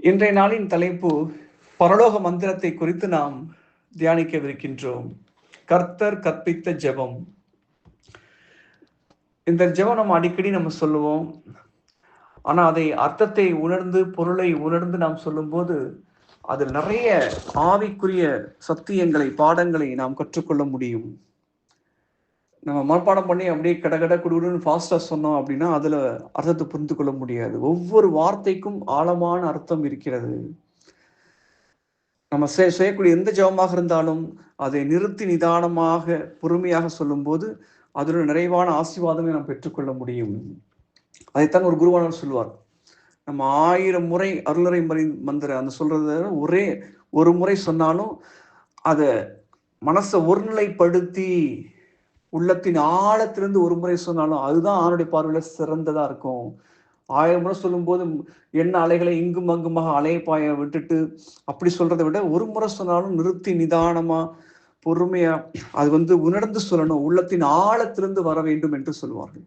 இன்றைய நாளின் தலைப்பு பரலோக மந்திரத்தை குறித்து நாம் தியானிக்கவிருக்கின்றோம். கர்த்தர் கற்பித்த ஜெபம். இந்த ஜெபம் நம்ம அடிக்கடி நம்ம சொல்லுவோம். ஆனால் அதை அர்த்தத்தை உணர்ந்து பொருளை உணர்ந்து நாம் சொல்லும்போது அதில் நிறைய ஆவிக்குரிய சத்தியங்களை பாடங்களை நாம் கற்றுக்கொள்ள முடியும். நம்ம மனப்பாடம் பண்ணி அப்படியே கடகட குடுகுடுன்னு ஃபாஸ்ட்டாக சொன்னோம் அப்படின்னா அதில் அர்த்தத்தை புரிந்து கொள்ள முடியாது. ஒவ்வொரு வார்த்தைக்கும் ஆழமான அர்த்தம் இருக்கிறது. நம்ம செய் செய்யக்கூடிய எந்த ஜபமாக இருந்தாலும் அதை நிறுத்தி நிதானமாக பொறுமையாக சொல்லும்போது அதில் நிறைவான ஆசீர்வாதமே நாம் பெற்றுக்கொள்ள முடியும். அதைத்தான் ஒரு குருவானவர் சொல்லுவார். நம்ம ஆயிரம் முறை அருளரை மறை மந்திர அந்த சொல்றத ஒரே ஒரு முறை சொன்னாலும் அதை மனசை ஒருநிலைப்படுத்தி உள்ளத்தின் ஆழத்திலிருந்து ஒரு முறை சொன்னாலும் அதுதான் ஆணுடைய பார்வையில சிறந்ததா இருக்கும். ஆயிரம் முறை சொல்லும்போது என்ன அலைகளை இங்கும் அங்குமாக அலையப்பாய விட்டுட்டு அப்படி சொல்றதை விட ஒரு முறை சொன்னாலும் நிறுத்தி நிதானமா பொறுமையா அது வந்து உணர்ந்து சொல்லணும். உள்ளத்தின் ஆழத்திலிருந்து வர வேண்டும் என்று சொல்வார்கள்.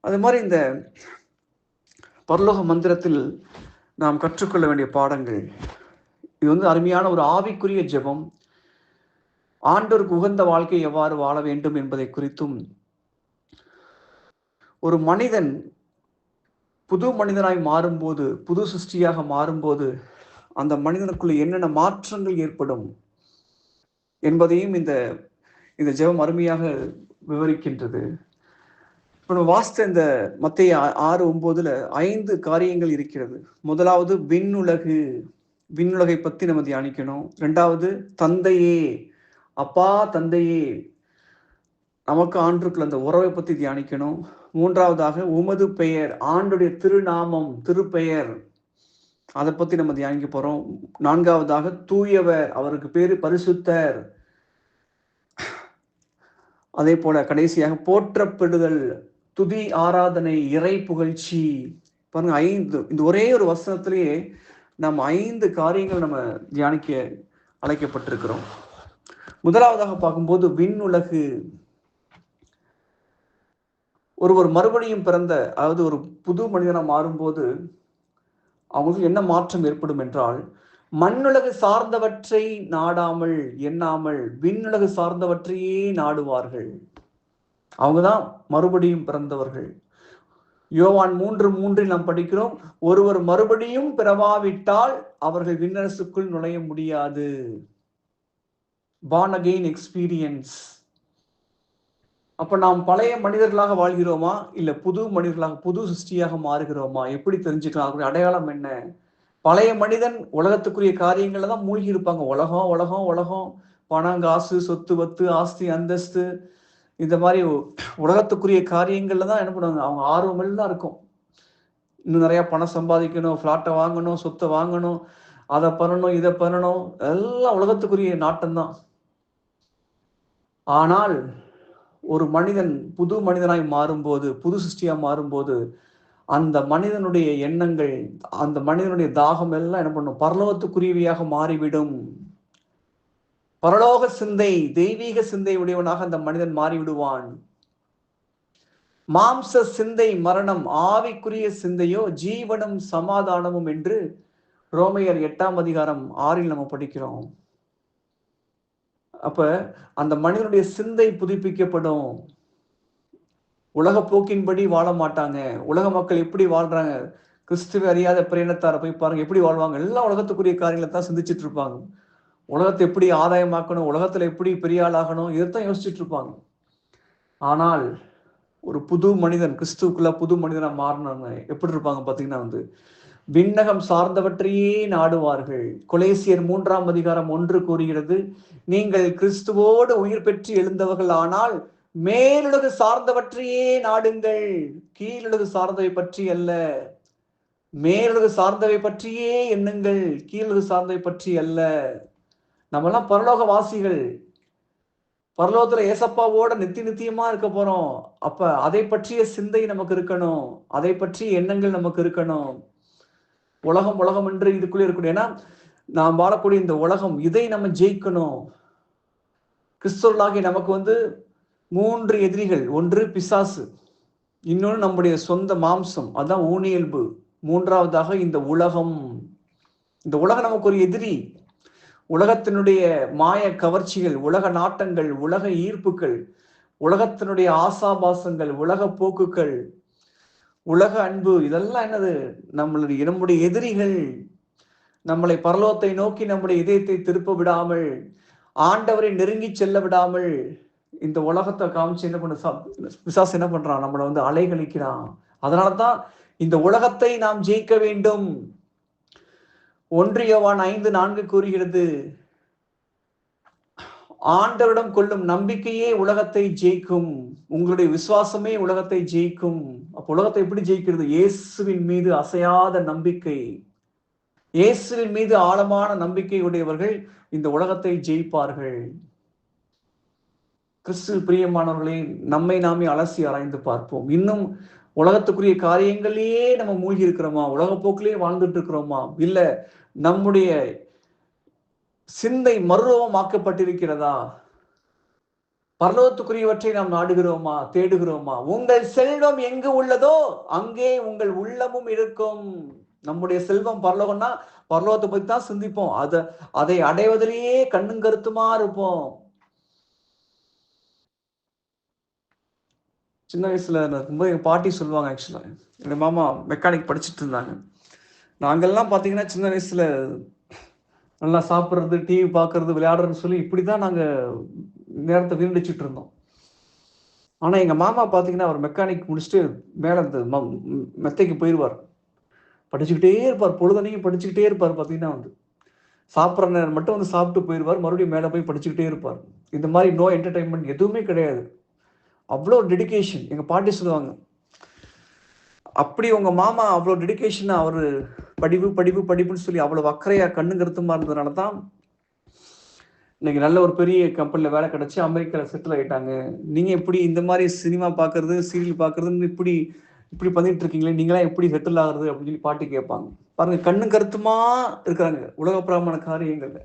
அது மாதிரி இந்த பரலோக மந்திரத்தில் நாம் கற்றுக்கொள்ள வேண்டிய பாடங்கள். இது வந்து அருமையான ஒரு ஆவிக்குரிய ஜெபம். ஆண்டோருக்கு உகந்த வாழ்க்கை எவ்வாறு வாழ வேண்டும் என்பதை குறித்தும் ஒரு மனிதன் புது மனிதனாய் மாறும்போது புது சிருஷ்டியாக மாறும்போது அந்த மனிதனுக்குள்ள என்னென்ன மாற்றங்கள் ஏற்படும் என்பதையும் இந்த இந்த ஜெபம் அருமையாக விவரிக்கின்றது. இப்போ நம்ம வாசித்த இந்த மத்திய ஆறு ஒன்பதுல ஐந்து காரியங்கள் இருக்கிறது. முதலாவது விண்ணுலகு விண்ணுலகை பத்தி நம்ம தியானிக்கணும். ரெண்டாவது தந்தையே அப்பா தந்தையே நமக்கு ஆண்டுக்குள்ள அந்த உறவை பத்தி தியானிக்கணும். மூன்றாவதாக உமது பெயர் ஆண்டுடைய திருநாமம் திருப்பெயர் அதை பத்தி நம்ம தியானிக்க போறோம். நான்காவதாக தூயவர் அவருக்கு பேரு பரிசுத்தர். அதே போல கடைசியாக போற்றப்படுதல் துதி ஆராதனை இறை புகழ்ச்சி. பாருங்க ஐந்து இந்த ஒரே ஒரு வசனத்திலேயே நம்ம ஐந்து காரியங்கள் நம்ம தியானிக்க அழைக்கப்பட்டிருக்கிறோம். முதலாவதாக பார்க்கும்போது விண்ணுலகு. ஒருவர் மறுபடியும் பிறந்த அதாவது ஒரு புது மனிதனாக மாறும்போது அவங்களுக்கு என்ன மாற்றம் ஏற்படும் என்றால் மண்ணுலகு சார்ந்தவற்றை நாடாமல் எண்ணாமல் விண்ணுலகு சார்ந்தவற்றையே நாடுவார்கள். அவங்கதான் மறுபடியும் பிறந்தவர்கள். யோவான் மூன்று மூன்றில் நாம் படிக்கிறோம் ஒருவர் மறுபடியும் பிறவாவிட்டால் அவர்கள் விண்ணரசுக்குள் நுழைய முடியாது. பார்ன் அகெயின் எக்ஸ்பீரியன்ஸ் அப்ப நாம் பழைய மனிதர்களாக வாழ்கிறோமா? இல்ல புது மனிதர்களாக புது சிருஷ்டியாக மாறுகிறோமா? எப்படி தெரிஞ்சுக்கலாம்? அதனுடைய அடையாளம் என்ன? பழைய மனிதன் உலகத்துக்குரிய காரியங்களில் தான் மூழ்கி இருப்பாங்க. உலகம் உலகம் உலகம். பணம் காசு சொத்து வத்து ஆஸ்தி அந்தஸ்து. இந்த மாதிரி உலகத்துக்குரிய காரியங்கள்ல தான் என்ன பண்ணுவாங்க? அவங்க ஆர்வம் தான் இருக்கும். இன்னும் நிறைய பணம் சம்பாதிக்கணும் ஃப்ளாட்டை வாங்கணும் சொத்தை வாங்கணும் அதை பண்ணணும் இதை பண்ணணும். எல்லாம் உலகத்துக்குரிய நாட்டம் தான். ஆனால் ஒரு மனிதன் புது மனிதனாய் மாறும்போது புது சிருஷ்டியாக மாறும்போது அந்த மனிதனுடைய எண்ணங்கள் அந்த மனிதனுடைய தாகம் எல்லாம் என்ன பண்ணும்? பரலோகத்துக்குரியவையாக மாறிவிடும். பரலோக சிந்தை தெய்வீக சிந்தை உடையவனாக அந்த மனிதன் மாறிவிடுவான். மாம்ச சிந்தை மரணம் ஆவிக்குரிய சிந்தையோ ஜீவனும் சமாதானமும் என்று ரோமையர் எட்டாம் அதிகாரம் ஆறில் நம்ம படிக்கிறோம். அப்ப அந்த மனிதனுடைய சிந்தை புதுப்பிக்கப்படும். உலக போக்கின்படி வாழ மாட்டாங்க. உலக மக்கள் எப்படி வாழ்றாங்க? கிறிஸ்துவை அறியாத பிரேணத்தார போய் பாருங்க எப்படி வாழ்வாங்க? எல்லாம் உலகத்துக்குரிய காரியங்களை தான் சிந்திச்சுட்டு இருப்பாங்க உலகத்தை எப்படி ஆதாயமாக்கணும்? உலகத்துல எப்படி பெரிய ஆளாகணும் இதைத்தான் யோசிச்சுட்டு இருப்பாங்க ஆனால் ஒரு புது மனிதன் கிறிஸ்துக்குள்ள புது மனிதனா மாறினவங்க எப்படி இருப்பாங்க பாத்தீங்கன்னா வந்து விண்ணகம் சார்ந்தவற்றையே நாடுவார்கள். கொலேசியர் மூன்றாம் அதிகாரம் ஒன்று கூறுகிறது நீங்கள் கிறிஸ்துவோடு உயிர் பெற்று எழுந்தவர்கள் ஆனால் மேலுலகு சார்ந்தவற்றையே நாடுங்கள். கீழுலகு சார்ந்தவை பற்றி அல்ல. மேலுலகு சார்ந்தவை பற்றியே எண்ணுங்கள். கீழுலகு சார்ந்தவை பற்றி அல்ல. நம்மெல்லாம் பரலோக வாசிகள் பரலோகத்துல ஏசப்பாவோட நித்தி நித்தியமா இருக்க போறோம். அப்ப அதை பற்றிய சிந்தை நமக்கு இருக்கணும். அதை பற்றிய எண்ணங்கள் நமக்கு இருக்கணும். உலகம் உலகம் என்று இதுக்குள்ளே இருக்கணும் ஏன்னா நாம் வாழக்கூடிய இந்த உலகம் இதை நம்ம ஜெயிக்கணும். கிறிஸ்தவர்களாகி நமக்கு வந்து மூன்று எதிரிகள் ஒன்று பிசாசு இன்னொன்று நம்முடைய சொந்த மாம்சம் அதுதான் ஊனியல்பு. மூன்றாவதாக இந்த உலகம். இந்த உலகம் நமக்கு ஒரு எதிரி. உலகத்தினுடைய மாய கவர்ச்சிகள் உலக நாட்டங்கள் உலக ஈர்ப்புகள் உலகத்தினுடைய ஆசாபாசங்கள் உலக போக்குகள் உலக அன்பு இதெல்லாம் என்னது? நம்மளுடைய நம்முடைய எதிரிகள் நம்மளை பரலோகத்தை நோக்கி நம்முடைய இதயத்தை திருப்ப விடாமல் ஆண்டவரை நெருங்கி செல்ல விடாமல் இந்த உலகத்தை காமிச்சு என்ன பண்ண விசாஸ் என்ன பண்றான்? நம்மளை வந்து அலைகழிக்கிறான். அதனாலதான் இந்த உலகத்தை நாம் ஜெயிக்க வேண்டும். ஒன்றியவான் ஐந்து நான்கு கூறுகிறது ஆண்டவரிடம் கொள்ளும் நம்பிக்கையே உலகத்தை ஜெயிக்கும். உங்களுடைய விசுவாசமே உலகத்தை ஜெயிக்கும். அப்ப உலகத்தை எப்படி ஜெயிக்கிறது? இயேசுவின் மீது அசையாத நம்பிக்கை. இயேசுவின் மீது ஆழமான நம்பிக்கை உடையவர்கள் இந்த உலகத்தை ஜெயிப்பார்கள். கிறிஸ்து பிரியமானவர்களே நம்மை நாமே அலசி ஆராய்ந்து பார்ப்போம். இன்னும் உலகத்துக்குரிய காரியங்களையே நம்ம மூழ்கி இருக்கிறோமா உலக போக்கிலேயே வாழ்ந்துட்டு இருக்கிறோமா? இல்ல நம்முடைய சிந்தை மறுரூபமாக்கப்பட்டிருக்கிறதா? பரலோகத்துக்குரியவற்றை நாம் நாடுகிறோமா தேடுகிறோமா? உங்கள் செல்வம் எங்கு உள்ளதோ அங்கே உங்கள் உள்ளமும் இருக்கும். நம்முடைய செல்வம் பரலோகம்னா பரலோகத்தை பத்தி தான் சிந்திப்போம். அதை அதை அடைவதிலேயே கண்ணும் கருத்துமா இருப்போம். சின்ன வயசுல இருக்கும்போது எங்க பாட்டி சொல்லுவாங்க ஆக்சுவலா எங்க மாமா மெக்கானிக் படிச்சுட்டு இருந்தாங்க. நாங்கள்லாம் பாத்தீங்கன்னா சின்ன வயசுல நல்லா சாப்பிட்றது டிவி பார்க்கறது விளையாடுறதுன்னு சொல்லி இப்படி தான் நாங்கள் நேரத்தை வீணடிச்சுட்டு இருந்தோம். ஆனால் எங்கள் மாமா பார்த்தீங்கன்னா அவர் மெக்கானிக் முடிச்சுட்டு மேலே இந்த மெத்தைக்கு போயிடுவார் படிச்சுக்கிட்டே இருப்பார். பொழுதனையும் படிச்சுக்கிட்டே இருப்பார் பார்த்தீங்கன்னா வந்து. சாப்பிட்ற நேரம் மட்டும் வந்து சாப்பிட்டு போயிடுவார் மறுபடியும் மேலே போய் படிச்சுக்கிட்டே இருப்பார். இந்த மாதிரி நோ என்டர்டைன்மெண்ட் எதுவுமே கிடையாது. அவ்வளோ டெடிக்கேஷன் எங்கள் பாட்டி சொல்லுவாங்க அப்படி உங்க மாமா அவ்வளோ டெடிக்கேஷன் அவர் படிப்பு படிப்பு படிப்புன்னு சொல்லி அவ்வளோ அக்கறையா கண்ணு கருத்துமா இருந்ததுனால தான் இன்னைக்கு நல்ல ஒரு பெரிய கம்பெனியில் வேலை கிடைச்சி அமெரிக்காவில் செட்டில் ஆகிட்டாங்க நீங்கள் எப்படி இந்த மாதிரி சினிமா பார்க்குறது சீரியல் பார்க்கறதுன்னு இப்படி இப்படி பண்ணிட்டு இருக்கீங்களே நீங்களாம் எப்படி செட்டில் ஆகுறது அப்படின்னு சொல்லி பாட்டு கேட்பாங்க. பாருங்க கண்ணு கருத்துமா இருக்கிறாங்க உலக பிராமண காரியங்கள்ல.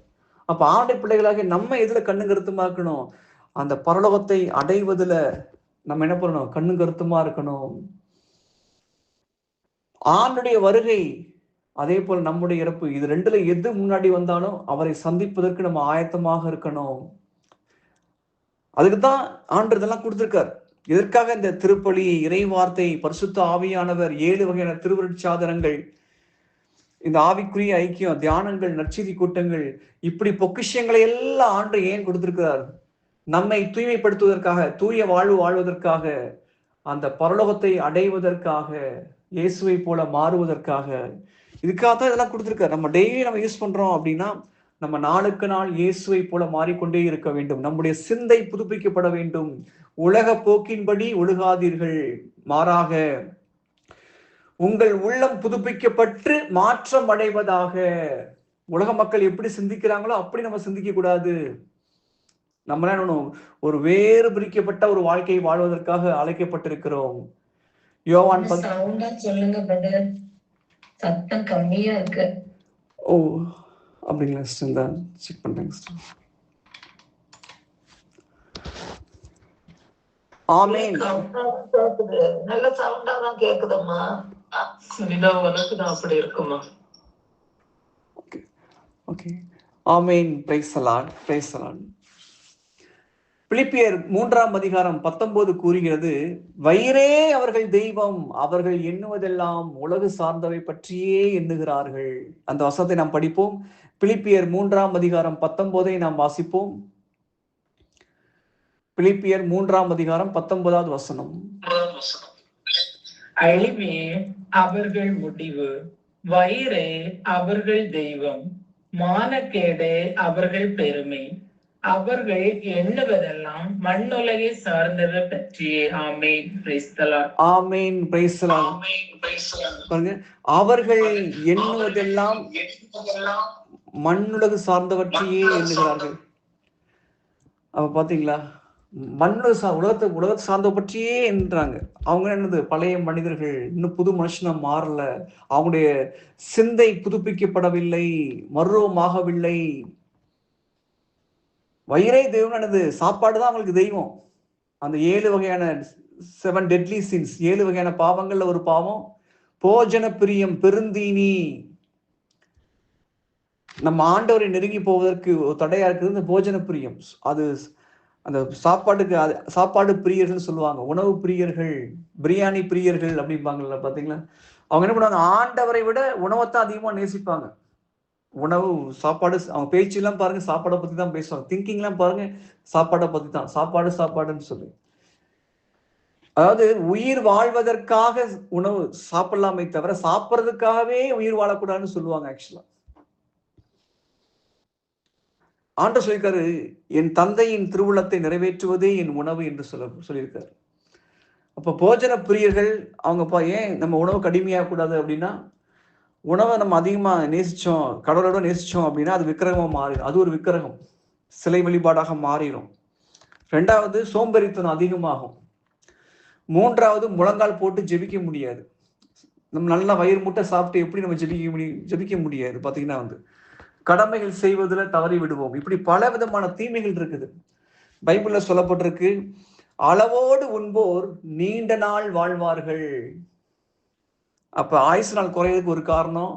அப்ப ஆண்டை பிள்ளைகளாக நம்ம எதுல கண்ணு கருத்துமா இருக்கணும்? அந்த பரலோகத்தை அடைவதுல நம்ம என்ன பண்ணணும்? கண்ணு கருத்துமா இருக்கணும். ஆண்டுடைய வருகை அதே போல் நம்முடைய இறப்பு. இது ரெண்டுல எது முன்னாடி வந்தாலும் அவரை சந்திப்பதற்கு நம்ம ஆயத்தமாக இருக்கணும். அதுக்குதான் ஆண்டு இதெல்லாம் கொடுத்துருக்கார். எதற்காக இந்த திருப்பலி இறைவார்த்தை பரிசுத்த ஆவியானவர் ஏழு வகையான திருவருட்சாதனங்கள் இந்த ஆவிக்குரிய ஐக்கியம் தியானங்கள் நற்செய்தி கூட்டங்கள் இப்படி பொக்கிஷங்களை எல்லாம் ஆண்டு ஏன் கொடுத்திருக்கிறார்? நம்மை தூய்மைப்படுத்துவதற்காக தூய வாழ்வு வாழ்வதற்காக அந்த பரலோகத்தை அடைவதற்காக இயேசுவை போல மாறுவதற்காக. இதுக்காக தான் இதெல்லாம் கொடுத்துருக்காரு. நம்ம டெய்லி நம்ம யூஸ் பண்றோம் அப்படின்னா நம்ம நாளுக்கு நாள் இயேசுவை போல மாறிக்கொண்டே இருக்க வேண்டும். நம்முடைய சிந்தை புதுப்பிக்கப்பட வேண்டும். உலக போக்கின்படி ஒழுகாதீர்கள். மாறாக உங்கள் உள்ளம் புதுப்பிக்கப்பட்டு மாற்றம் அடைவதாக. உலக மக்கள் எப்படி சிந்திக்கிறாங்களோ அப்படி நம்ம சிந்திக்க கூடாது. நம்ம என்ன ஒரு வேறு பிரிக்கப்பட்ட ஒரு வாழ்க்கையை வாழ்வதற்காக அழைக்கப்பட்டிருக்கிறோம். யோவான் சொல்லுங்க சத்தம் கம்மியா இருக்கு. ஓ அப்படிங்களா சிஸ்டர் தான் செக் பண்ணுறேங்க சிஸ்டர் ஆமேன். நல்ல சவுண்டா தான் கேக்குதம்மா. சரிதா உனக்கு தான் அப்படி இருக்குமா? Okay okay amen. Praise Lord praise Lord பிலிப்பியர் மூன்றாம் அதிகாரம் பத்தொன்பது கூறுகிறது வயிறே அவர்கள் தெய்வம் அவர்கள் எண்ணுவதெல்லாம் உலகு சார்ந்தவை பற்றியே எண்ணுகிறார்கள். அந்த வசத்தை நாம் படிப்போம். பிலிப்பியர் மூன்றாம் அதிகாரம் பத்தொன்பதை நாம் வாசிப்போம். பிலிப்பியர் மூன்றாம் அதிகாரம் பத்தொன்பதாவது வசனம். அழிவே அவர்கள் முடிவு வயிறே அவர்கள் தெய்வம் மானக்கேடே அவர்கள் பெருமை அவர்கள் எண்ணுவதெல்லாம் மண்ணுலகை சார்ந்தவை பற்றியே. ஆமேன். ஆமேன். பாருங்க அவர்கள் எண்ணுவதெல்லாம் மண்ணுலகு சார்ந்தவற்றையே எண்ணுகிறார்கள். அப்ப பாத்தீங்களா? மண்ணு சா உலகத்தை உலகத்தை சார்ந்த பற்றியே என்றாங்க அவங்க என்னது? பழைய மனிதர்கள். இன்னும் புது மனுஷனா மாறல. அவங்களுடைய சிந்தை புதுப்பிக்கப்படவில்லை. மருவமாகவில்லை. வயிறே தெய்வம்னது சாப்பாடு தான் அவங்களுக்கு தெய்வம். அந்த ஏழு வகையான செவன் டெட்லி சின்ஸ் ஏழு வகையான பாவங்கள்ல ஒரு பாவம். போஜன பிரியம் பெருந்தீனி. நம்ம ஆண்டவரை நெருங்கி போவதற்கு ஒரு தடையா இருக்குது இந்த போஜன பிரியம். அது அந்த சாப்பாட்டுக்கு அது சாப்பாடு பிரியர்கள் சொல்லுவாங்க. உணவு பிரியர்கள் பிரியாணி பிரியர்கள் அப்படிம்பாங்கல்ல பாத்தீங்களா? அவங்க என்ன பண்ணுவாங்க? ஆண்டவரை விட உணவைத்தான் அதிகமா நேசிப்பாங்க. உணவு சாப்பாடு அவங்க பேச்சு எல்லாம் பாருங்க சாப்பாடை பத்தி தான் பேசுவாங்க. திங்கிங் எல்லாம் பாருங்க சாப்பாடை பத்தி தான் சாப்பாடு சாப்பாடுன்னு சொல்லி. அதாவது உயிர் வாழ்வதற்காக உணவு சாப்பிடலாமே தவிர சாப்பிட்றதுக்காகவே உயிர் வாழக்கூடாதுன்னு சொல்லுவாங்க ஆக்சுவலா ஆண்ட சொல்லியிருக்காரு என் தந்தையின் திருவுள்ளத்தை நிறைவேற்றுவதே என் உணவு என்று சொல்ல சொல்லியிருக்காரு. அப்ப போஜன பிரியர்கள் அவங்க பா ஏன் நம்ம உணவு கடுமையாக கூடாது அப்படின்னா உணவை நம்ம அதிகமாக நேசித்தோம் கடவுளோட நேசித்தோம் அப்படின்னா அது விக்கிரகமாக மாறிடும். அது ஒரு விக்கிரகம். சிலை வழிபாடாக மாறிடும். ரெண்டாவது சோம்பேறித்தனம் அதிகமாகும். மூன்றாவது முழங்கால் போட்டு ஜெபிக்க முடியாது. நம்ம நல்லா வயிறு முட்டை சாப்பிட்டு எப்படி நம்ம ஜெபிக்க முடியும் ஜெபிக்க முடியாது பார்த்தீங்கன்னா வந்து. கடமைகள் செய்வதில் தவறி விடுவோம். இப்படி பல விதமான தீமைகள் இருக்குது. பைபிளில் சொல்லப்பட்டிருக்கு அளவோடு உண்போர் நீண்ட நாள் வாழ்வார்கள். அப்போ ஆயுசு நாள் குறையிறதுக்கு ஒரு காரணம்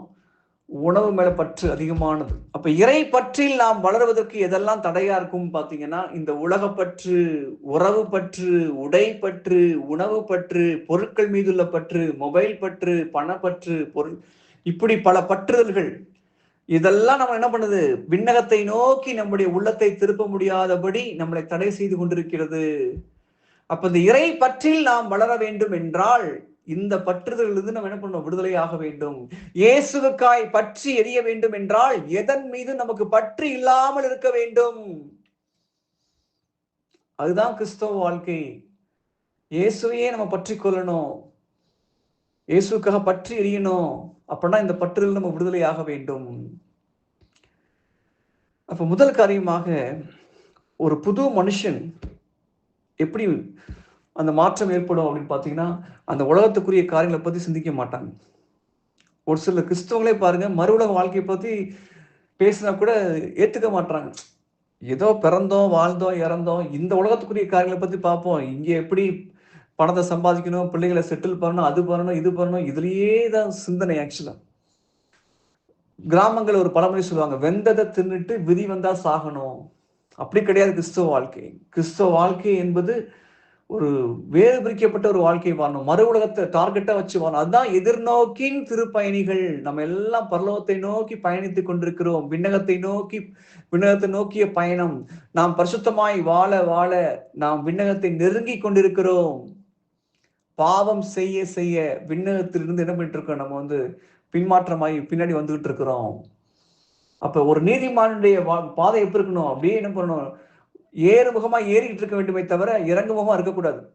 உணவு மேலே பற்று அதிகமானது. அப்போ இறை பற்றில் நாம் வளருவதற்கு எதெல்லாம் தடையாக இருக்கும் பார்த்தீங்கன்னா இந்த உலகப்பற்று உறவு பற்று உடை பற்று உணவு பற்று பொருட்கள் மீதுள்ள பற்று மொபைல் பற்று பணப்பற்று பொருள் இப்படி பல பற்றுதல்கள். இதெல்லாம் நம்ம என்ன பண்ணுது? விண்ணகத்தை நோக்கி நம்முடைய உள்ளத்தை திருப்ப முடியாதபடி நம்மளை தடை செய்து கொண்டிருக்கிறது. அப்ப இந்த இறை பற்றில் நாம் வளர வேண்டும் என்றால் இந்த பற்றுதலிருந்து நம்ம என்ன பண்ணோம் விடுதலை ஆக வேண்டும். இயேசுவுக்காய் பற்றி எரிய வேண்டும் என்றால் எதன் மீது நமக்கு பற்று இல்லாமல் இருக்க வேண்டும். அதுதான் கிறிஸ்தவ வாழ்க்கை. இயேசுவையே நம்ம பற்றி கொள்ளணும். இயேசுக்காக பற்றி எரியணும். அப்படின்னா இந்த பற்றுதல் நம்ம விடுதலை ஆக வேண்டும். அப்ப முதல் காரியமாக ஒரு புது மனுஷன் எப்படி அந்த மாற்றம் ஏற்படும் அப்படின்னு பார்த்தீங்கன்னா அந்த உலகத்துக்குரிய காரியங்களை பற்றி சிந்திக்க மாட்டாங்க. ஒரு சில கிறிஸ்தவங்களே பாருங்க மறு உலக வாழ்க்கையை பற்றி பேசினா கூட ஏற்றுக்க மாட்டாங்க ஏதோ பிறந்தோம் வாழ்ந்தோம் இறந்தோம் இந்த உலகத்துக்குரிய காரியங்களை பற்றி பார்ப்போம். இங்கே எப்படி பணத்தை சம்பாதிக்கணும் பிள்ளைகளை செட்டில் பண்ணணும் அது பண்ணணும் இது பண்ணணும் இதுலேயே தான் சிந்தனை ஆக்சுவலாக கிராமங்கள் ஒரு பழமொழி சொல்லுவாங்க வெந்ததை தின்னுட்டு விதி வந்தா சாகணும். அப்படி கிடையாது கிறிஸ்தவ வாழ்க்கை. கிறிஸ்தவ வாழ்க்கை என்பது ஒரு வேறு பிரிக்கப்பட்ட ஒரு வாழ்க்கை வாழணும். மறு உலகத்தை டார்கெட்டா வச்சு வாழணும். அதுதான் எதிர்நோக்கின் திருப்பயணிகள். நம்ம எல்லாம் பரலோகத்தை நோக்கி பயணித்துக் கொண்டிருக்கிறோம். விண்ணகத்தை நோக்கி விண்ணகத்தை நோக்கிய பயணம். நாம் பரிசுத்தமாய் வாழ வாழ நாம் விண்ணகத்தை நெருங்கி கொண்டிருக்கிறோம். பாவம் செய்ய செய்ய விண்ணகத்திலிருந்து என்ன பண்ணிட்டு இருக்கோம் நம்ம வந்து பின்மாற்றமாகி பின்னாடி வந்துகிட்டு இருக்கிறோம் அப்ப ஒரு நீதிமானுடைய பாதை எப்படி இருக்கணும்? அப்படியே என்ன பண்ணணும்? ஏறுமுகமா ஏறிக்கிட்டு இருக்க வேண்டுமே தவிர இறங்குமுகமா இருக்கக்கூடாது.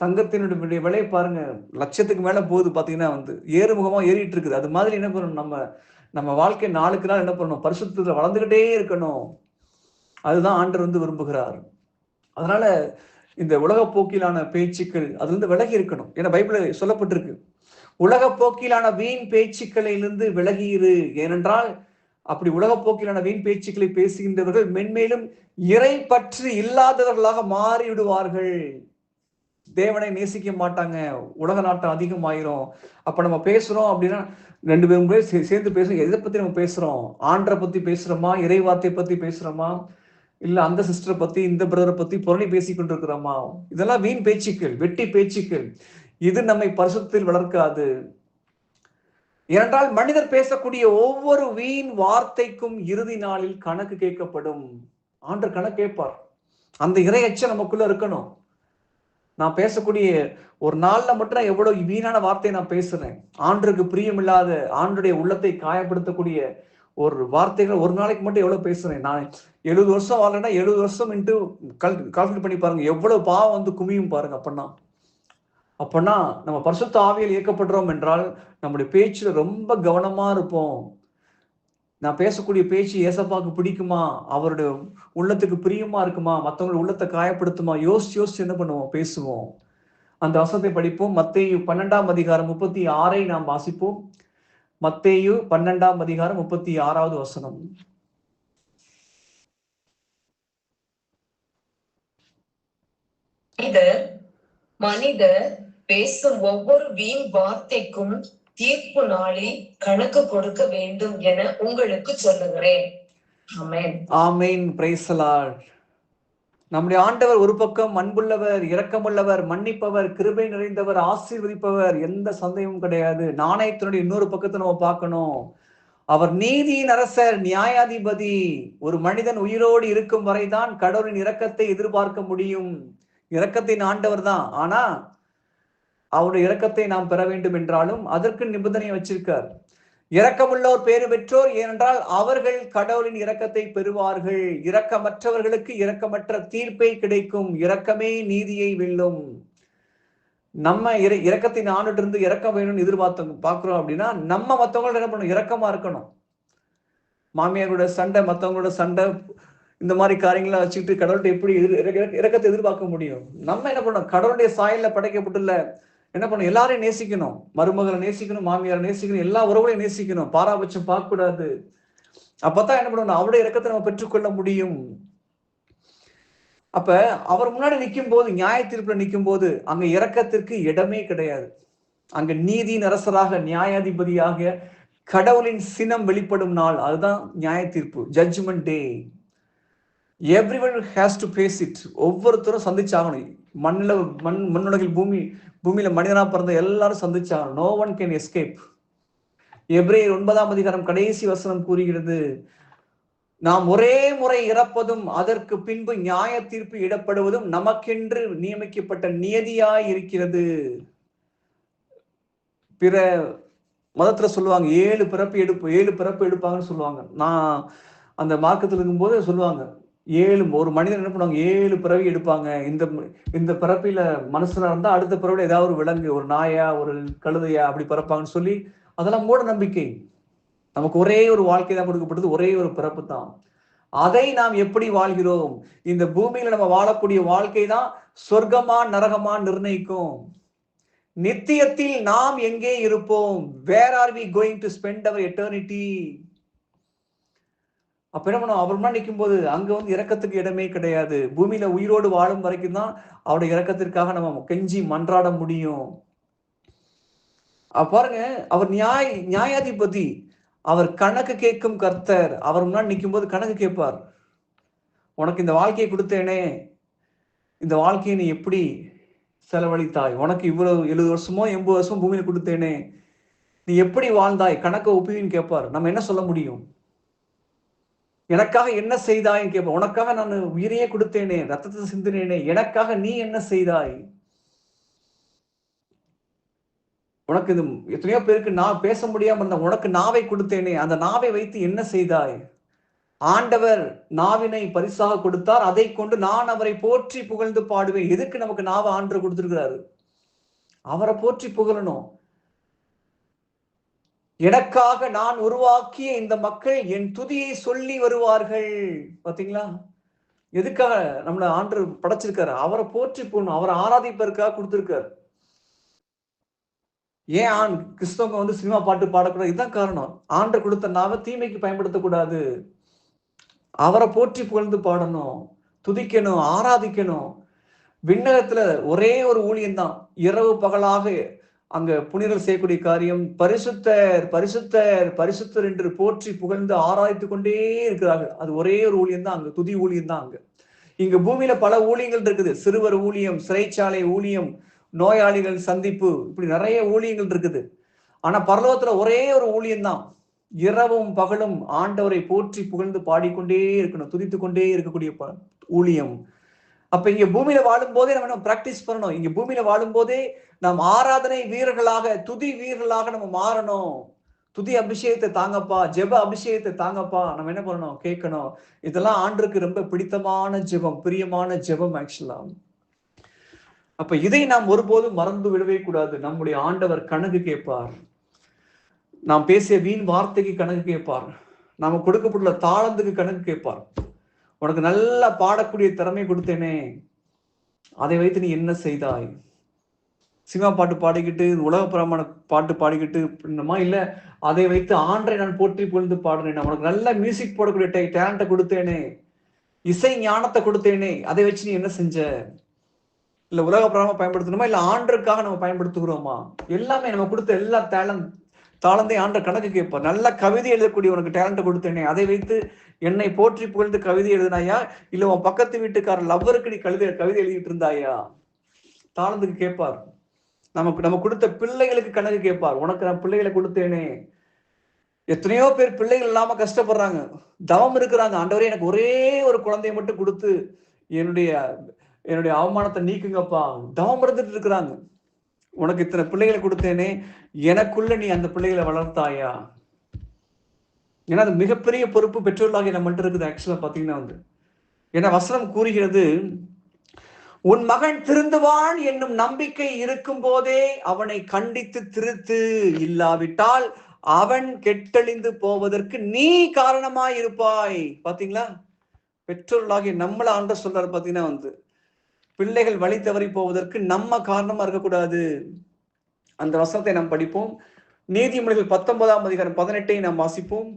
தங்கத்தினுடைய விலையை பாருங்க லட்சத்துக்கு மேல போகுது பாத்தீங்கன்னா வந்து ஏறுமுகமா ஏறிட்டு இருக்குது. அது மாதிரி என்ன பண்ணணும்? நம்ம நம்ம வாழ்க்கை நாளுக்கு நாள் என்ன பண்ணணும்? பரிசுத்தத்துல வளர்ந்துகிட்டே இருக்கணும். அதுதான் ஆண்டர் வந்து விரும்புகிறார். அதனால இந்த உலக போக்கிலான பேச்சுக்கள் அதுல இருந்து விலகி இருக்கணும். ஏன்னா பைபிள் சொல்லப்பட்டிருக்கு. உலக போக்கிலான வீண் பேச்சுக்களிலிருந்து விலகியிரு ஏனென்றால் அப்படி உலக போக்கிலான வீண் பேச்சுக்களை பேசுகின்றவர்கள் மென்மேலும் இறை பற்று இல்லாதவர்களாக மாறி விடுவார்கள் தேவனை நேசிக்க மாட்டாங்க. உலக நாட்டம் அதிகமாயிரும். அப்ப நம்ம பேசுறோம் அப்படின்னா ரெண்டு பேரும் கூட சேர்ந்து பேசுறோம். எதை பத்தி நம்ம பேசுறோம்? ஆண்டரை பத்தி பேசுறோமா? இறை வார்த்தை பத்தி பேசுறோமா? இல்ல அந்த சிஸ்டரை பத்தி இந்த பிரதரை பத்தி புரணி பேசி கொண்டிருக்கிறோமா? இதெல்லாம் வீண் பேச்சுக்கள் வெட்டி பேச்சுக்கள். இது நம்மை பரிசுத்தில் வளர்க்காது. ஏனென்றால் மனிதர் பேசக்கூடிய ஒவ்வொரு வீண் வார்த்தைக்கும் இறுதி நாளில் கணக்கு கேட்கப்படும். ஆண்டு கணக்கு கேட்பார். அந்த இறையச்சம் நமக்குள்ள இருக்கணும். நான் பேசக்கூடிய ஒரு நாள்ல மட்டும் நான் எவ்வளவு வீணான வார்த்தையை நான் பேசுறேன். ஆண்டுக்கு பிரியமில்லாத ஆண்டுடைய உள்ளத்தை காயப்படுத்தக்கூடிய ஒரு வார்த்தைகள் ஒரு நாளைக்கு மட்டும் எவ்வளவு பேசுறேன். நான் எழுபது வருஷம் வாழ்றேன்னா எழுபது வருஷம் இன்ட்டு கல் கால்குலேட் பண்ணி பாருங்க. எவ்வளவு பாவம் வந்து குமியும் பாருங்க அப்படின்னா அப்போன்னா நம்ம பரிசுத்த ஆவியில் இயக்கப்படுறோம் என்றால் நம்முடைய பேச்சில் ரொம்ப கவனமாக இருப்போம். நான் பேசக்கூடிய பேச்சு ஏசப்பாவுக்கு பிடிக்குமா? அவருடைய உள்ளத்துக்கு பிரியமா இருக்குமா? மற்றவங்க உள்ளத்தை காயப்படுத்துமா? யோசிச்சு யோசிச்சு என்ன பண்ணுவோம்? பேசுவோம். அந்த வசனத்தை படிப்போம். மத்தேயு பன்னெண்டாம் அதிகாரம் முப்பத்தி ஆறை நாம் வாசிப்போம். மத்தேயு பன்னெண்டாம் அதிகாரம் முப்பத்தி ஆறாவது வசனம். இது மனிதர் பேசும் ஒவ்வொரு வீண் வார்த்தைக்கும் தீர்ப்பு நாளில் கணக்கு கொடுக்க வேண்டும் என உங்களுக்கு சொல்லுகிறேன். ஆமென். ஆமென். பிரைசலாட் நம்முடைய ஆண்டவர் ஒரு பக்கம் அன்புள்ளவர் இரக்கமுள்ளவர் மன்னிப்பவர் கிருபை நிறைந்தவர் ஆசீர்வதிப்பவர் எந்த சந்தேகமும் கிடையாது. நாணயத்தினுடைய இன்னொரு பக்கத்தை நம்ம பார்க்கணும். அவர் நீதியின் அரசர் நியாயாதிபதி. ஒரு மனிதன் உயிரோடு இருக்கும் வரைதான் கடவுளின் இரக்கத்தை எதிர்பார்க்க முடியும். இரக்கத்தின் ஆண்டவர் தான் ஆனா அவருடைய இரக்கத்தை நாம் பெற வேண்டும் என்றாலும் அதற்கு நிபந்தனை வச்சிருக்கார். இரக்கமுள்ளோர் பேறு பெற்றோர் ஏனென்றால் அவர்கள் கடவுளின் இரக்கத்தை பெறுவார்கள். இரக்கமற்றவர்களுக்கு இரக்கமற்ற தீர்ப்பே கிடைக்கும். இரக்கமே நீதியை வெல்லும். நம்ம இற இரக்கத்தின் ஆண்டுட்டு இருந்து வேணும்னு எதிர்பார்த்தோம் பார்க்குறோம் அப்படின்னா நம்ம மற்றவங்களோட என்ன பண்ணணும்? இரக்கமா இருக்கணும். மாமியாரோட சண்டை மற்றவங்களோட சண்டை இந்த மாதிரி காரியங்களை வச்சுக்கிட்டு கடவுள்கிட்ட எப்படி எதிர் இறக்க- எதிர்பார்க்க முடியும்? நம்ம என்ன பண்ணணும்? கடவுளுடைய சாயல்ல படைக்கப்பட்டுள்ள என்ன பண்ணும் எல்லாரையும் நேசிக்கணும். மருமகளை நேசிக்கணும் மாமியாரை நேசிக்கணும் எல்லா உறவுகளையும் நேசிக்கணும். பாராபட்சம் பார்க்கக்கூடாது. அப்பதான் என்ன பண்ணணும்? அவருடைய இறக்கத்தை நம்ம பெற்றுக்கொள்ள முடியும். அப்ப அவர் முன்னாடி நிற்கும் போது நியாய தீர்ப்புல நிற்கும் போது அங்க இறக்கத்திற்கு இடமே கிடையாது. அங்க நீதியின் அரசராக நியாயாதிபதியாக கடவுளின் சினம் வெளிப்படும் நாள். அதுதான் நியாய தீர்ப்பு. Judgment day everyone has to face it ஒவ்வொருத்தரும் சந்திச்சாகணும். மண்ணில் மண் மண்ணுலகில் பூமி பூமியில் மனிதனாக பிறந்த எல்லாரும் சந்திச்சாகணும். No one can escape every ஒன்பதாம் அதிகாரம் கடைசி வசனம் கூறுகிறது. நாம் ஒரே முறை இறப்பதும் அதற்கு பின்பு நியாய தீர்ப்பு இடப்படுவதும் நமக்கென்று நியமிக்கப்பட்ட நியதியாய் இருக்கிறது. பிற மதத்துல சொல்லுவாங்க ஏழு பிறப்பு எடுப்பு ஏழு பிறப்பு எடுப்பாங்கன்னு சொல்லுவாங்க. நான் அந்த மார்க்கத்தில் இருக்கும்போது சொல்லுவாங்க ஏழு ஒரு மனிதன் என்ன பண்ணுவாங்க? ஏழு பிறவி எடுப்பாங்க. இந்த இந்த பிறப்பில மனுஷனா இருந்தா அடுத்த பிறவில ஏதாவது ஒரு விலங்கு ஒரு நாயா ஒரு கழுதையா அப்படி பிறப்பாங்கன்னு சொல்லி அதெல்லாம் மூட நம்பிக்கை. நமக்கு ஒரே ஒரு வாழ்க்கை தான் கொடுக்கப்பட்டது. ஒரே ஒரு பிறப்பு தான். அதை நாம் எப்படி வாழ்கிறோம்? இந்த பூமியில நம்ம வாழக்கூடிய வாழ்க்கை தான் சொர்க்கமா நரகமா நிர்ணயிக்கும். நித்தியத்தில் நாம் எங்கே இருப்போம்? Where are we going to spend our eternity அப்ப என்ன பண்ணும் அவர் முன்னாடி நிற்கும் போது அங்க வந்து இறக்கத்துக்கு இடமே கிடையாது. பூமியில உயிரோடு வாழும் வரைக்கும் தான் அவருடைய இறக்கத்திற்காக நம்ம கெஞ்சி மன்றாட முடியும். பாருங்க அவர் நியாய நியாயாதிபதி. அவர் கணக்கு கேட்கும் கர்த்தர். அவர் முன்னாடி நிற்கும் போது கணக்கு கேட்பார். உனக்கு இந்த வாழ்க்கையை கொடுத்தேனே. இந்த வாழ்க்கையை நீ எப்படி செலவழித்தாய்? உனக்கு இவ்வளவு எழுபது வருஷமோ எண்பது வருஷமோ பூமியில கொடுத்தேனே. நீ எப்படி வாழ்ந்தாய்? கணக்கை ஒப்புவின்னு கேட்பார். நம்ம என்ன சொல்ல முடியும்? எனக்காக என்ன செய்தாய் கேட்பார் உனக்காக நான் உயிரையே கொடுத்தேனே ரத்தத்தை சிந்தினேனே எனக்காக நீ என்ன செய்தாய்? உனக்கு இது எத்தனையோ பேருக்கு நான் பேச முடியாம இருந்த உனக்கு நாவை கொடுத்தேனே அந்த நாவை வைத்து என்ன செய்தாய்? ஆண்டவர் நாவினை பரிசாக கொடுத்தார் அதை கொண்டு நான் அவரை போற்றி புகழ்ந்து பாடுவேன். எதுக்கு நமக்கு நாவை ஆண்டு கொடுத்துருக்கிறாரு? அவரை போற்றி புகழணும். எனக்காக நான் உருவாக்கிய இந்த மக்கள் என் துதியை சொல்லி வருவார்கள். பாத்தீங்களா? எதுக்காக நம்மளை ஆண்டு படைச்சிருக்காரு? அவரை போற்றி போகணும். அவரை ஆராதிப்பதற்காக கொடுத்திருக்காரு. ஏன் ஆண் கிறிஸ்தவங்க வந்து சினிமா பாட்டு பாடக்கூடாது? இதுதான் காரணம். ஆண்டு கொடுத்த நாம தீமைக்கு பயன்படுத்தக்கூடாது. அவரை போற்றி புகழ்ந்து பாடணும். துதிக்கணும். ஆராதிக்கணும். விண்ணகத்துல ஒரே ஒரு ஊழியம் தான் இரவு பகலாக அங்க புனிதர்கள் செய்யக்கூடிய காரியம் பரிசுத்தர் பரிசுத்தர் பரிசுத்தர் என்று போற்றி புகழ்ந்து ஆராய்த்து கொண்டே இருக்கிறார்கள். அது ஒரே ஒரு ஊழியம் தான் அங்க துதி ஊழியம் தான் அங்க. இங்க பூமியில பல ஊழியங்கள் இருக்குது. சிறுவர் ஊழியம் சிறைச்சாலை ஊழியம் நோயாளிகள் சந்திப்பு இப்படி நிறைய ஊழியங்கள் இருக்குது. ஆனா பரலோகத்துல ஒரே ஒரு ஊழியம் தான் இரவும் பகலும் ஆண்டவரை போற்றி புகழ்ந்து பாடிக்கொண்டே இருக்கணும் துதித்து கொண்டே இருக்கக்கூடிய ப- ஊழியம். அப்ப இங்க பூமியில வாழும் போதே நம்ம பிராக்டிஸ் பண்ணணும். இங்க பூமியில வாழும் போதே நாம் ஆராதனை வீரர்களாக துதி வீரர்களாக நம்ம மாறணும். துதி அபிஷேகத்தை தாங்கப்பா ஜெப அபிஷேகத்தை தாங்கப்பா. நம்ம என்ன பண்ணணும்? கேட்கணும். இதெல்லாம் ஆண்டுக்கு ரொம்ப பிடித்தமான ஜெபம் பிரியமான ஜெபம் ஆக்சுவலா அப்ப இதை நாம் ஒருபோதும் மறந்து விடவே கூடாது. நம்முடைய ஆண்டவர் கணக்கு கேட்பார். நாம் பேசிய வீண் வார்த்தைக்கு கணக்கு கேட்பார். நாம கொடுக்கப்பட்டுள்ள தாளந்துக்கு கணக்கு கேட்பார். உனக்கு நல்லா பாடக்கூடிய திறமை கொடுத்தேனே. அதை வைத்து நீ என்ன செய்தாய்? சினிமா பாட்டு பாடிக்கிட்டு உலக பிரமாண பாட்டு பாடிக்கிட்டு என்னமா இல்ல அதை வைத்து ஆண்டை நான் போற்றி புழுந்து பாடுறேன் உனக்கு நல்ல மியூசிக் போடக்கூடிய டேலண்ட்டை கொடுத்தேனே. இசை ஞானத்தை கொடுத்தேனே. அதை வச்சு நீ என்ன செஞ்ச? இல்ல உலக பிரமா பயன்படுத்தணுமா? இல்ல ஆண்டுக்காக நம்ம பயன்படுத்துகிறோமா? எல்லாமே நம்ம கொடுத்த எல்லா டேலண்ட் தாளந்தை ஆண்ட கணக்கு கேட்பார். நல்ல கவிதை எழுதக்கூடிய உனக்கு டேலண்ட் கொடுத்தேனே அதை வைத்து என்னை போற்றி புகழ்ந்து கவிதை எழுதினாயா? இல்லை உன் பக்கத்து வீட்டுக்காரர் லவ்வருக்கு நீ கவிதை கவிதை எழுதிட்டு இருந்தாயா? தாளந்துக்கு கேட்பார். நமக்கு நம்ம கொடுத்த பிள்ளைகளுக்கு கணக்கு கேட்பார். உனக்கு நான் பிள்ளைகளை கொடுத்தேனே. எத்தனையோ பேர் பிள்ளைகள் இல்லாம கஷ்டப்படுறாங்க. தவம் இருக்கிறாங்க. ஆண்டவரே எனக்கு ஒரே ஒரு குழந்தையை மட்டும் கொடுத்து என்னுடைய என்னுடைய அவமானத்தை நீக்குங்கப்பா. தவம் இருந்துட்டு இருக்கிறாங்க. உனக்கு இத்தனை பிள்ளைகளை கொடுத்தேனே எனக்குள்ள நீ அந்த பிள்ளைகளை வளர்த்தாயா? ஏன்னா அது மிகப்பெரிய பொறுப்பு பெற்றோர்களாக நம்மள்ட்ட இருக்குது ஆக்சுவலாக பார்த்தீங்கன்னா வந்து. ஏன்னா வசனம் கூறுகிறது உன் மகன் திருந்துவான் என்னும் நம்பிக்கை இருக்கும் போதே அவனை கண்டித்து திருத்து இல்லாவிட்டால் அவன் கெட்டழிந்து போவதற்கு நீ காரணமாய் இருப்பாய் பாத்தீங்களா பெற்றோர்களாகிய நம்மள ஆண்ட சொல்றாரு பாத்தீங்கன்னா வந்து. பிள்ளைகள் வழி தவறி போவதற்கு நம்ம காரணமா இருக்கக்கூடாது. அந்த வசனத்தை நாம் படிப்போம். நீதிமொழிகள் பத்தொன்பதாம் அதிகாரம் பதினெட்டை நாம் வாசிப்போம்.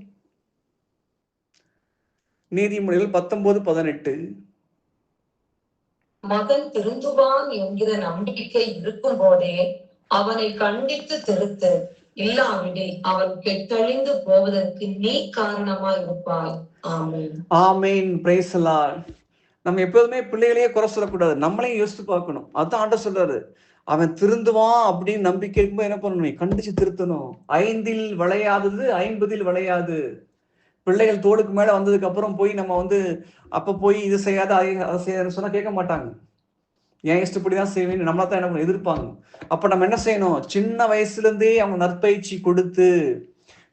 நீதிமொழிகள் பத்தொன்பது பதினெட்டு. மகன் திருந்துவான் என்கிற நம்பிக்கை இருக்கும் போதே அவனை கண்டித்து திருத்து இல்லாவிடில் அவன் கெட்டழிந்து போவதற்கு நீ காரணமா இருப்பாய். ஆமென். ஆமேன். பிரைசலா நம்ம எப்போதுமே பிள்ளைகளையே குறை சொல்லக்கூடாது. நம்மளையும் யோசித்து பார்க்கணும். அதுதான் ஆண்ட சொல்றாரு. அவன் திருந்துவான் அப்படின்னு நம்பிக்கை இருக்கும்போது என்ன பண்ணணும்? நீ கண்டிச்சு திருத்தணும். ஐந்தில் விளையாதது ஐம்பதில் விளையாது. பிள்ளைகள் தோளுக்கு மேல வந்ததுக்கு அப்புறம் போய் நம்ம வந்து அப்ப போய் இது செய்யாத அதை- அதை செய்யாதுன்னு சொன்னா கேட்க மாட்டாங்க. என் இஷ்டப்படிதான் செய்வேன் நம்மளா தான் என்ன பண்ணணும் எதிர்ப்பாங்க. அப்ப நம்ம என்ன செய்யணும்? சின்ன வயசுல இருந்தே அவங்க நற்பயிற்சி கொடுத்து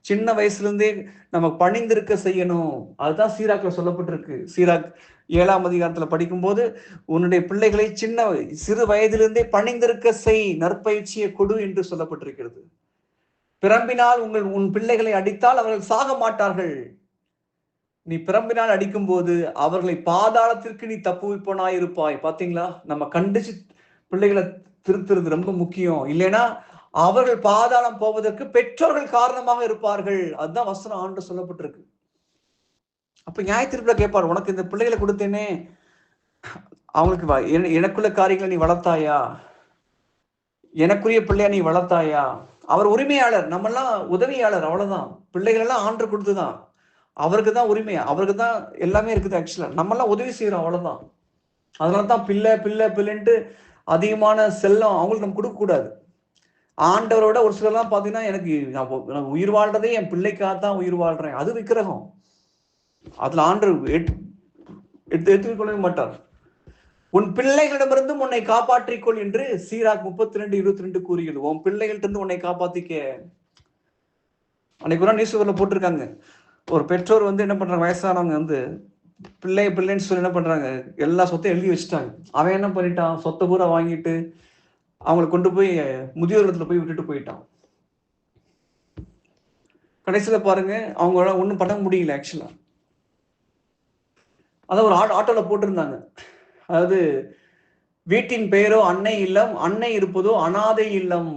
சின்ன வயசுல இருந்தே நம்ம பணிந்திருக்க செய்யணும். அதுதான் சீராக்ல சொல்லப்பட்டிருக்கு. சீராக் ஏழாம் அதிகாரத்துல படிக்கும்போது உன்னுடைய பிள்ளைகளை சின்ன சிறு வயதிலிருந்தே பணிந்திருக்க செய். நற்பயிற்சியை கொடு என்று சொல்லப்பட்டிருக்கிறது. பிறம்பினால் உங்கள் உன் பிள்ளைகளை அடித்தால் அவர்கள் சாக மாட்டார்கள். நீ பிறம்பினால் அடிக்கும்போது அவர்களை பாதாளத்திற்கு நீ தப்புவிப்பனாய் இருப்பாய் பாத்தீங்களா? நம்ம கண்டிச்சு பிள்ளைகளை திருத்துறது ரொம்ப முக்கியம். இல்லைன்னா அவர்கள் பாதாளம் போவதற்கு பெற்றோர்கள் காரணமாக இருப்பார்கள். அதுதான் வசனம் ஆண்டு சொல்லப்பட்டிருக்கு. அப்ப நியாயத்திருப்பில் கேட்பார் உனக்கு இந்த பிள்ளைகளை கொடுத்தேனே. அவங்களுக்கு என- எனக்குள்ள காரியங்களை நீ வளர்த்தாயா? எனக்குரிய பிள்ளையா நீ வளர்த்தாயா? அவர் உரிமையாளர் நம்மெல்லாம் உதவியாளர் அவ்வளவுதான். பிள்ளைகளெல்லாம் ஆண்டு கொடுத்துதான். அவருக்கு தான் உரிமை அவருக்கு தான் எல்லாமே இருக்குது ஆக்சுவலா நம்மெல்லாம் உதவி செய்யறோம் அவ்வளவுதான். அதனால தான் பிள்ளை பிள்ளை பிள்ளைன்ட்டு அதிகமான செல்லம் அவங்களுக்கு நம்ம கொடுக்க கூடாது ஆண்டவரோட ஒரு சிலர்லாம் பார்த்தீங்கன்னா எனக்கு நான் உயிர் வாழ்றதே என் பிள்ளைக்காக தான் உயிர் வாழ்றேன். அது விக்கிரகம். அதுல ஆண்டவர் எட்- எடுத்து எடுத்துக்கொள்ளவே மாட்டார். உன் பிள்ளைகளிடமிருந்தும் உன்னை காப்பாற்றிக்கொள் என்று சீராக் முப்பத்தி ரெண்டு இருபத்தி ரெண்டு கூறுகிறது. உன் பிள்ளைகள்ட்ட இருந்து உன்னை காப்பாத்திக்க அன்னைக்கு ஒரு நியூஸ் பேப்பர்ல போட்டிருக்காங்க. ஒரு பெற்றோர் வந்து என்ன பண்றாங்க? வயசானவங்க வந்து பிள்ளை பிள்ளைன்னு சொல்லி என்ன பண்றாங்க? எல்லா சொத்தையும் எழுதி வச்சுட்டாங்க. அவன் என்ன பண்ணிட்டான்? சொத்தை பூரா வாங்கிட்டு அவங்களை கொண்டு போய் முதியோர் இடத்துல போய் விட்டுட்டு போயிட்டான். கடைசியில் பாருங்க அவங்களால ஒன்றும் பண்ண முடியல ஆக்சுவலா அதான் ஒரு ஆட்டோ ஆட்டோவில் போட்டிருந்தாங்க. அதாவது வீட்டின் பெயரோ அன்னை இல்லம் அன்னை இருப்பதோ அனாதை இல்லம்.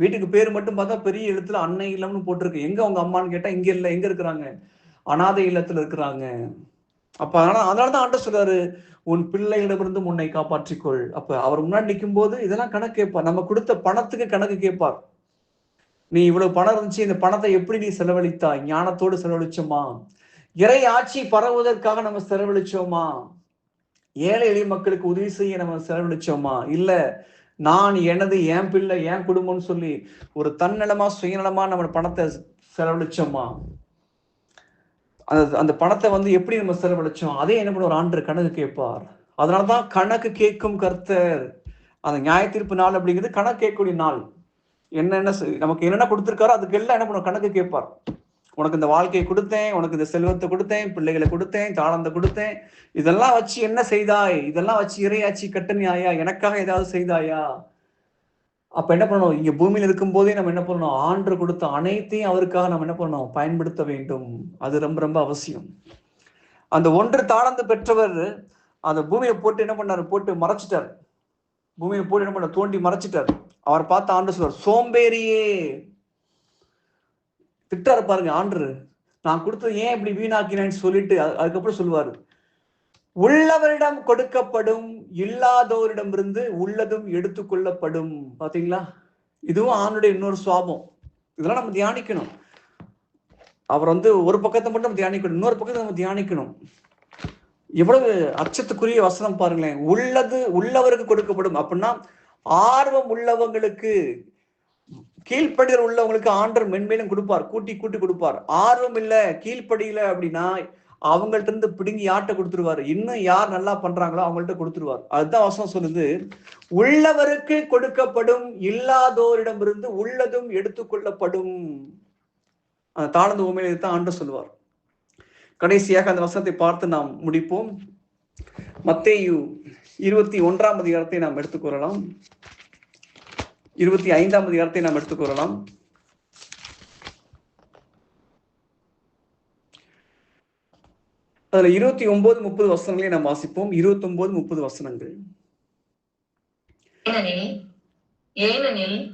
வீட்டுக்கு பேர் மட்டும் பார்த்தா பெரிய இடத்துல அன்னை இல்லம்னு போட்டிருக்கு. எங்க அவங்க அம்மான்னு கேட்டா இங்க இல்லை எங்க இருக்கிறாங்க? அனாதை இல்லத்துல இருக்கிறாங்க. அப்ப அதனால அதனாலதான் ஆண்ட சொல்றாரு உன் பிள்ளைகளிடமிருந்து உன்னை காப்பாற்றிக்கொள். அப்ப அவர் முன்னாடி நிற்கும் போது இதெல்லாம் கணக்கு கேட்பார். நம்ம கொடுத்த பணத்துக்கு கணக்கு கேட்பார். நீ இவ்வளவு பணம் இருந்துச்சு இந்த பணத்தை எப்படி நீ செலவழித்தாய்? ஞானத்தோடு செலவழிச்சோமா? இறை ஆட்சி பரவுவதற்காக நம்ம செலவழிச்சோமா? ஏழை எளிய மக்களுக்கு உதவி செய்ய நம்ம செலவழிச்சோமா? இல்ல நான் எனது என் பிள்ளை என் குடும்பம்னு சொல்லி ஒரு தன்னலமா சுயநலமா நம்ம பணத்தை செலவழிச்சோமா? அந்த அந்த பணத்தை வந்து எப்படி நம்ம செலவழிச்சோம்? அதே என்ன பண்ண ஒரு ஆண்டு கணக்கு கேட்பார். அதனாலதான் கணக்கு கேட்கும் கர்த்தர். அந்த நியாய தீர்ப்பு நாள் அப்படிங்கிறது கணக்கு கேட்கக்கூடிய நாள். என்னென்ன நமக்கு என்னென்ன கொடுத்துருக்காரோ அதுக்கு எல்லாம் என்ன பண்ணுவோம் கணக்கு கேட்பார். உனக்கு இந்த வாழ்க்கையை கொடுத்தேன் உனக்கு இந்த செல்வத்தை கொடுத்தேன் பிள்ளைகளை கொடுத்தேன் தாளந்த கொடுத்தேன். இதெல்லாம் வச்சு என்ன செய்தாய்? இதெல்லாம் வச்சு இறையாச்சி கட்டணியாயா எனக்காக ஏதாவது செய்தாயா? அப்ப என்ன பண்ணணும்? இங்க பூமியில இருக்கும் போதே நம்ம என்ன பண்ணணும்? ஆண்டு கொடுத்த அனைத்தையும் அவருக்காக நம்ம என்ன பண்ணணும்? பயன்படுத்த வேண்டும். அது ரொம்ப ரொம்ப அவசியம். அந்த ஒன்று தாளந்து பெற்றவர் அந்த பூமியை போட்டு என்ன பண்ணாரு? போட்டு மறைச்சிட்டார். பூமியை போட்டு என்ன பண்ண? தோண்டி மறைச்சிட்டார். அவர் பார்த்த ஆண்டு சொல்றார் சோம்பேறியே. திட்டாரு பாருங்க ஆண்டு. நான் கொடுத்தது ஏன் இப்படி வீணாக்கினேன்னு சொல்லிட்டு அதுக்கப்புறம் சொல்லுவாரு. உள்ளவரிடம் கொடுக்கப்படும் இல்லாதோரிடமிருந்து உள்ளதும் எடுத்துக்கொள்ளப்படும் பாத்தீங்களா? இதுவும் ஆணுடைய இன்னொரு சுவாபம். இதெல்லாம் நம்ம தியானிக்கணும். அவர் வந்து ஒரு பக்கத்தை மட்டும் நம்ம தியானிக்கணும் இன்னொரு பக்கத்தை நம்ம தியானிக்கணும். எவ்வளவு அச்சத்துக்குரிய வசனம் பாருங்களேன். உள்ளது உள்ளவருக்கு கொடுக்கப்படும். அப்படின்னா ஆர்வம் உள்ளவங்களுக்கு கீழ்ப்படியில் உள்ளவங்களுக்கு ஆண்டர் மென்மேலும் கொடுப்பார். கூட்டி கூட்டி கொடுப்பார். ஆர்வம் இல்லை கீழ்ப்படியில அப்படின்னா அவங்கள்ட்ட இருந்து பிடுங்கி யார்கிட்ட கொடுத்துருவாரு? இன்னும் யார் நல்லா பண்றாங்களோ அவங்கள்ட்ட கொடுத்துருவார். அதுதான் வசனம் சொல்லுது. உள்ளவருக்கு கொடுக்கப்படும் இல்லாதோரிடமிருந்து உள்ளதும் எடுத்துக்கொள்ளப்படும். அந்த தாழ்ந்த உண்மையில தான் ஆண்டு சொல்லுவார். கடைசியாக அந்த வசனத்தை பார்த்து நாம் முடிப்போம். மத்தேயு இருபத்தி ஒன்றாம் அதிகாரத்தை நாம் எடுத்துக்கொள்ளலாம் இருபத்தி ஐந்தாம் அதிகாரத்தை நாம் எடுத்துக்கொள்ளலாம் அதுல இருபத்தி ஒன்பது முப்பது வசனங்களை நாம் வாசிப்போம். இருபத்தி ஒன்பது முப்பது வசனங்கள். ஏனெனில் ஏனெனில்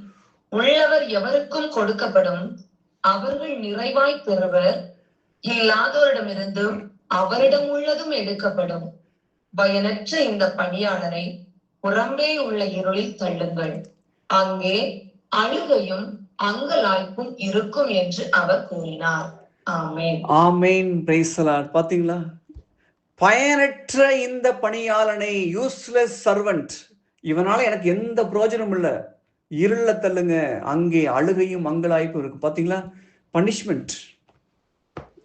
உள்ளவர் எவருக்கும் கொடுக்கப்படும் அவர்கள் நிறைவாய் பெறுவர். இல்லாதோரிடமிருந்து அவரிடம் உள்ளதும் எடுக்கப்படும். பயனற்ற இந்த பணியாளரை புறம்பே உள்ள இருளில் தள்ளுங்கள். அங்கே அழுகையும் அங்கலாய்ப்பும் இருக்கும் என்று அவர் கூறினார். ஆமேன். பிரைசலாட் பாத்தீங்களா? பயனற்ற இந்த பணியாளனை யூஸ்லெஸ் சர்வன்ட் இவனால எனக்கு எந்த பிரயோஜனமும் இல்ல. இருள தள்ளுங்க. அங்கே அழுகையும் மங்களாய்ப்பும் இருக்கு. பாத்தீங்களா? பனிஷ்மெண்ட்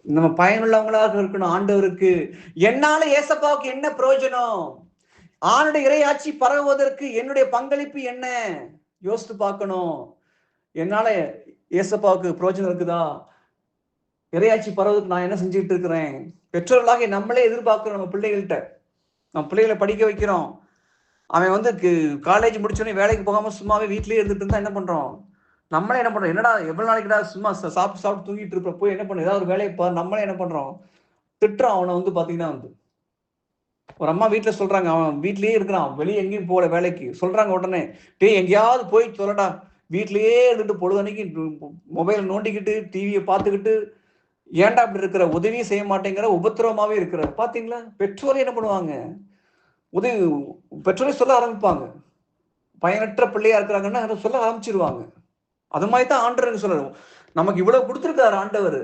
நம்ம பயனுள்ளவங்களாக இருக்கணும். ஆண்டவருக்கு என்னால ஏசப்பாவுக்கு என்ன பிரயோஜனம்? ஆணுடைய இறையாட்சி பரவுவதற்கு என்னுடைய பங்களிப்பு என்ன? யோசித்து பார்க்கணும். என்னால ஏசப்பாவுக்கு பிரயோஜனம் இருக்குதா? இறையாட்சி பரவதுக்கு நான் என்ன செஞ்சுட்டு இருக்கிறேன்? பெற்றோர்களாக நம்மளே எதிர்பார்க்கிறோம் நம்ம பிள்ளைகள்கிட்ட. நம்ம பிள்ளைகளை படிக்க வைக்கிறோம். அவன் வந்து காலேஜ் முடிச்சோடனே வேலைக்கு போகாமல் சும்மாவே வீட்லேயே இருந்துட்டு இருந்தால் என்ன பண்ணுறோம் நம்மளே என்ன பண்ணுறோம் என்னடா எவ்வளோ நாளைக்குடா சும்மா சாப்பிட்டு சாப்பிட்டு தூங்கிட்டு இருப்ப? போய் என்ன பண்ணுறோம் ஏதாவது ஒரு வேலையை பார். நம்மளே என்ன பண்ணுறோம் திட்டுறோம் அவனை வந்து பார்த்தீங்கன்னா வந்து. ஒரு அம்மா வீட்டில் சொல்கிறாங்க அவன் வீட்லேயே இருக்கிறான். வெளியே எங்கேயும் போகல வேலைக்கு. சொல்கிறாங்க உடனே டேய் எங்கேயாவது போய் சொல்லடா. வீட்லேயே இருந்துட்டு பொழுதன்னைக்கு மொபைல் நோண்டிக்கிட்டு டிவியை பார்த்துக்கிட்டு ஏன்டா அப்படி இருக்கிற? உதவியும் செய்ய மாட்டேங்கிற உபத்திரவமாகவே இருக்கிற பார்த்தீங்களா பெற்றோரை என்ன பண்ணுவாங்க? உதவி பெற்றோரை சொல்ல ஆரம்பிப்பாங்க. பயனற்ற பிள்ளையா இருக்கிறாங்கன்னா அதை சொல்ல ஆரம்பிச்சிருவாங்க. அது மாதிரி தான் ஆண்டவர் சொல்றாரு. நமக்கு இவ்வளவு கொடுத்துருக்காரு ஆண்டவர்.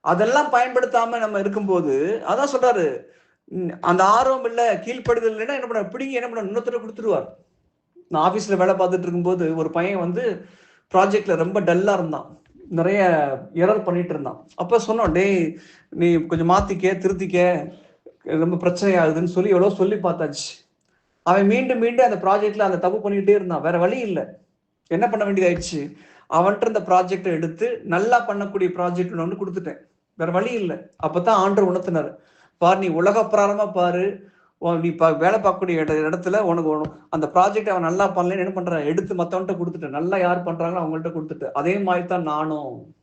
அதெல்லாம் பயன்படுத்தாம நம்ம இருக்கும்போது அதான் சொல்றாரு. அந்த ஆர்வம் இல்லை கீழ்ப்படுதல் இல்லைன்னா என்ன பண்ண? பிடிங்கி என்ன பண்ண? இன்னொருத்தர கொடுத்துருவார். நான் ஆஃபீஸில் வேலை பார்த்துட்டு இருக்கும்போது ஒரு பையன் வந்து ப்ராஜெக்டில் ரொம்ப டல்லாக இருந்தான். நிறைய எரர் பண்ணிட்டு இருந்தான். அப்ப சொன்னோம் டேய் நீ கொஞ்சம் மாத்திக்க திருத்திக்க ரொம்ப பிரச்சனை ஆகுதுன்னு சொல்லி எவ்வளவு சொல்லி பார்த்தாச்சு. அவன் மீண்டும் மீண்டும் அந்த ப்ராஜெக்ட்ல அந்த தப்பு பண்ணிக்கிட்டே இருந்தான். வேற வழி இல்லை. என்ன பண்ண வேண்டியதாயிடுச்சு? அவன்கிட்ட இந்த ப்ராஜெக்டை எடுத்து நல்லா பண்ணக்கூடிய ப்ராஜெக்ட் ஒன்று கொடுத்துட்டேன். வேற வழி இல்லை. அப்பதான் ஆண்டு உணர்த்தினார். பார் நீ உலக பிராரமா பாரு. நீ பா- வேலை பார்க்கக்கூடிய இடத்துல உனக்கு ஒன்று அந்த ப்ராஜெக்ட் அவன் நல்லா பண்ணலன்னு என்ன பண்றான்? எடுத்து மற்றவன்ட்ட கொடுத்துட்டு நல்லா யார் பண்றாங்களோ அவங்கள்ட்ட கொடுத்துட்டு. அதே மாதிரி தான் நானும்.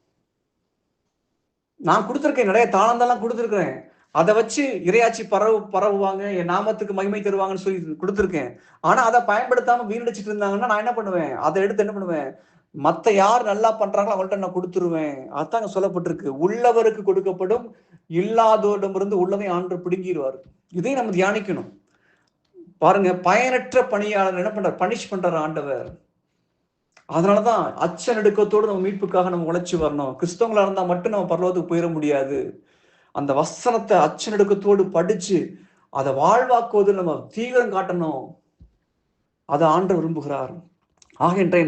நான் கொடுத்துருக்கேன் நிறைய தாளந்தெல்லாம் கொடுத்துருக்குறேன். அதை வச்சு இறையாச்சி பரவு பரவுவாங்க என் நாமத்துக்கு மகிமை தருவாங்கன்னு சொல்லி கொடுத்துருக்கேன். ஆனா அதை பயன்படுத்தாம வீணடிச்சிட்டு இருந்தாங்கன்னா நான் என்ன பண்ணுவேன்? அதை எடுத்து என்ன பண்ணுவேன்? மற்ற யார் நல்லா பண்றாங்களோ அவங்கள்ட்ட நான் கொடுத்துருவேன். அதாங்க சொல்லப்பட்டிருக்கு. உள்ளவருக்கு கொடுக்கப்படும் இல்லாதோரிடமிருந்து உள்ளதை ஆண்டு பிடுங்கிடுவார். இதையும் நம்ம தியானிக்கணும். பாருங்க பயனற்ற பணியாளர் என்ன பண்றார்? பனிஷ் பண்றார் ஆண்டவர். அதனாலதான் அச்ச நடுக்கத்தோடு நம்ம மீட்புக்காக நம்ம உழைச்சி வரணும். கிறிஸ்தவங்களா இருந்தா மட்டும் நம்ம பரலோகத்துக்கு போயிட முடியாது. அந்த வசனத்தை அச்ச நடுக்கத்தோடு படிச்சு அதை வாழ்வாக்குவது நம்ம தீவிரம் காட்டணும். அதை ஆண்டு விரும்புகிறார். ஆகின்ற